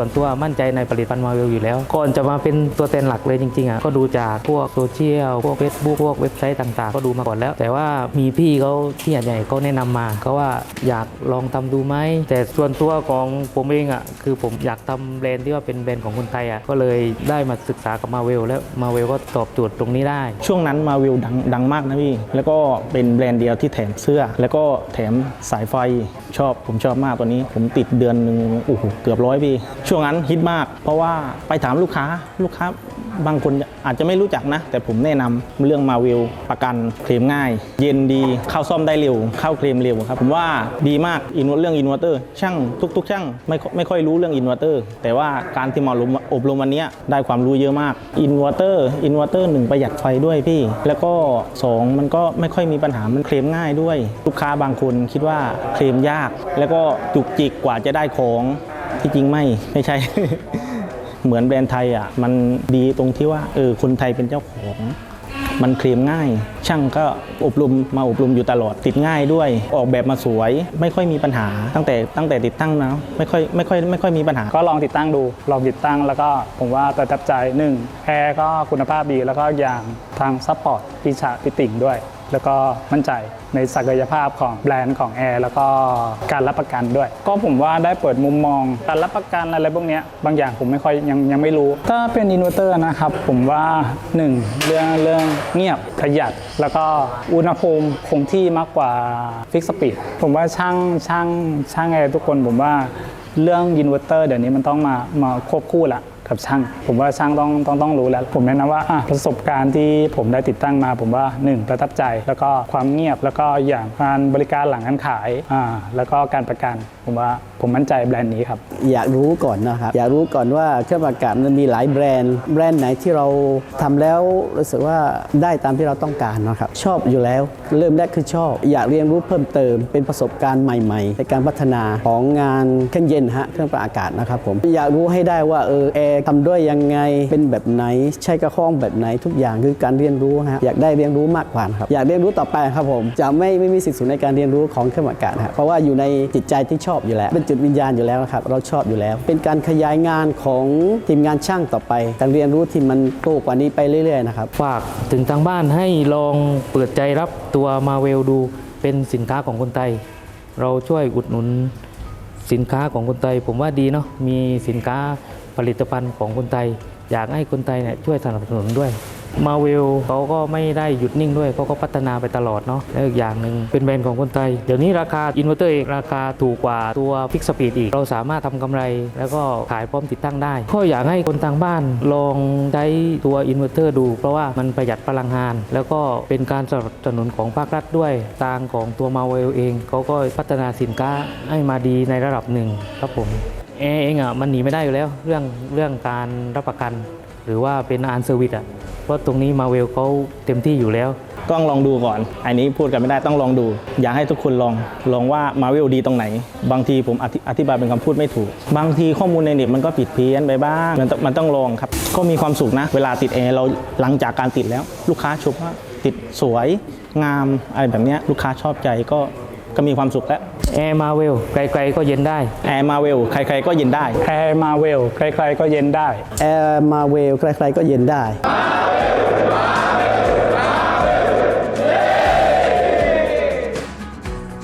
ส่วนตัวมั่นใจในผลิตภัณฑ์มาเวลอยู่แล้ว ก่อนจะมาเป็นตัวแทนหลักเลยจริงๆอะก็ดูจากพวกโซเชียลพวก Facebook พวกเว็บไซต์ต่างๆ ก็ดูมาก่อนแล้ว แต่ว่ามีพี่เขาที่ใหญ่ๆเขาแนะนำมาเขาว่าอยากลองทำดูไหมแต่ส่วนตัวของผมเองอะคือผมอยากทำแบรนด์ที่ว่าเป็นแบรนด์ของคนไทยอะก็เลยได้มาศึกษากับมาเวลแล้วมาเวลก็ตอบโจทย์ตรงนี้ได้ ช่วงนั้นมาวิวดังดังมากนะพี่แล้วก็เป็นแบรนด์เดียวที่แถมเสื้อ แล้วก็แถมสายไฟชอบผมชอบมากตัวนี้ ผมติดเดือนหนึ่งโอ้โหเกือบร้อยพี่ช่วงนั้นฮิตมาก เพราะว่าไปถามลูกค้าลูกค้าบางคนอาจจะไม่รู้จักนะ แต่ผมแนะนำเรื่องมาวิวประกันเคลมง่าย เย็นดีเข้าซ่อมได้เร็ว เข้าเคลมเร็วครับ ผมว่าดีมากอินวเรื่องอินเวอร์เตอร์ช่างทุก ๆ ช่างไม่ไม่ค่อยรู้เรื่องอินเวอร์เตอร์แต่ว่าการที่มาอบรมวันนี้ได้ความรู้เยอะมากอินเวอร์เตอร์อินเวอร์เตอร์หนึ่งประหยัดไฟด้วยพี่ แล้วก็สองมันก็ไม่ค่อยมีปัญหามันเคลมง่ายด้วย ลูกค้าบางคนคิดว่าเคลมยาก แล้วก็จุกจิกกว่าจะได้ของ ที่จริงไม่ไม่ใช่ เหมือนแบรนด์ไทยอะมันดีตรงที่ว่าเออคนไทยเป็นเจ้าของ มันเคลมง่าย ช่างก็อบรมมาอบรมอยู่ตลอดติดง่ายด้วย ออกแบบมาสวย ไม่ค่อยมีปัญหาตั้งแต่ตั้งแต่ติดตั้งนะไม่ค่อยไม่ค่อยไม่ค่อยมีปัญหา ก็ลองติดตั้งดู ลองติดตั้งแล้วก็ผมว่าประทับใจหนึ่งแอร์ก็คุณภาพดีแล้วก็อย่างทางซัพพอร์ตพิชาพิติ่งด้วย แล้วก็มั่นใจในศักยภาพของแบรนด์ของแอร์แล้วก็การรับประกันด้วย ก็ผมว่าได้เปิดมุมมองการรับประกันอะไรพวกนี้บางอย่างผมไม่ค่อยยังยังไม่รู้ ถ้าเป็นอินเวอร์เตอร์นะครับผมว่า 1 เรื่องเรื่องเงียบประหยัด แล้วก็อุณหภูมิคงที่มากกว่าฟิกสปีดผมว่าช่างช่างช่างแอร์ทุกคนผมว่าเรื่องอินเวอร์เตอร์เดี๋ยวนี้มันต้องมามาควบคู่ละ กับช่าง ผมว่าช่างต้องต้องต้องรู้แล้ว ผมแนะนำว่าประสบการณ์ที่ผมได้ติดตั้งมา ผมว่า 1 ประทับใจ แล้วก็ความเงียบแล้วก็อย่างการบริการหลังการขายอ่าแล้วก็การประกัน ผมว่าผมมั่นใจแบรนด์นี้ครับ อยากรู้ก่อนนะครับอยากรู้ก่อนว่าเครื่องประกาศมันมีหลายแบรนด์ แบรนด์ไหนที่เราทำแล้วรู้สึกว่าได้ตามที่เราต้องการนะครับ ชอบอยู่แล้ว เริ่มแรกคือชอบ อยากเรียนรู้เพิ่มเติม เป็นประสบการณ์ใหม่ๆในการพัฒนาของงานเครื่องเย็นฮะเครื่องปรับอากาศนะครับผมอยากรู้ให้ได้ว่าเออแอร์ทำด้วยยังไงเป็นแบบไหน ใช้กระห้องแบบไหนทุกอย่างคือการเรียนรู้ฮะอยากได้เรียนรู้มากกว่าครับอยากเรียนรู้ต่อไปครับผม จะไม่ไม่มีสิ่งสูงในการเรียนรู้ของเครื่องอากาศฮะเพราะว่าอยู่ในจิตใจที่ชอบอยู่แล้ว เป็นจุดวิญญาณอยู่แล้วครับเราชอบอยู่แล้ว เป็นการขยายงานของทีมงานช่างต่อไป การเรียนรู้ที่มันโตกว่านี้ไปเรื่อยๆนะครับฝากถึงทางบ้านให้ลองเปิดใจรับตัวมาเวลดูเป็นสินค้าของคนไทย เราช่วยอุดหนุนสินค้าของคนไทย ผมว่าดีเนาะมีสินค้า ลิตภัณฑ์ของคนไทย อยากให้คนไทยเนี่ยช่วยสนับสนุนด้วยมาเวลเขาก็ไม่ได้หยุดนิ่งด้วยเขาก็พัฒนาไปตลอดเนาะแล้วอีกอย่างหนึ่งเป็นแบรนด์ของคนไทย เดี๋ยวนี้ราคาอินเวอร์เตอร์เองราคาถูกกว่าตัวฟิกสปีดอีก เราสามารถทำกำไร แล้วก็ขายพร้อมติดตั้งได้ ก็อยากให้คนทางบ้านลองใช้ตัวอินเวอร์เตอร์ดู เพราะว่ามันประหยัดพลังงาน แล้วก็เป็นการสนับสนุนของภาครัฐด้วยทางของตัวมาเวลเองเขาก็พัฒนาสินค้าให้มาดีในระดับหนึ่งครับผม แอร์เองอะมันหนีไม่ได้อยู่แล้วเรื่องเรื่องการรับประกัน หรือว่าเป็นอานเซอร์วิสอะเพราะตรงนี้มาเวลเขาเต็มที่อยู่แล้ว ต้องลองดูก่อน อันนี้พูดกันไม่ได้ต้องลองดู อยากให้ทุกคนลองลองว่ามาเวลดีตรงไหน บางทีผมอธิอธิบายเป็นคำพูดไม่ถูก บางทีข้อมูลในเน็ตมันก็ผิดเพี้ยนไปบ้างมันต้องมันต้องลองครับ ก็มีความสุขนะ เวลาติดแอร์เราหลังจากการติดแล้ว ลูกค้าชมว่าติดสวยงามอะไรแบบนี้ลูกค้าชอบใจก็ ก็มีความสุขแล้วแอร์มาเวลไกลๆก็เย็นได้แอร์มาเวลใครๆก็เย็นได้แอร์มาเวลใครๆก็เย็นได้แอร์มาเวลใครๆก็เย็นได้มา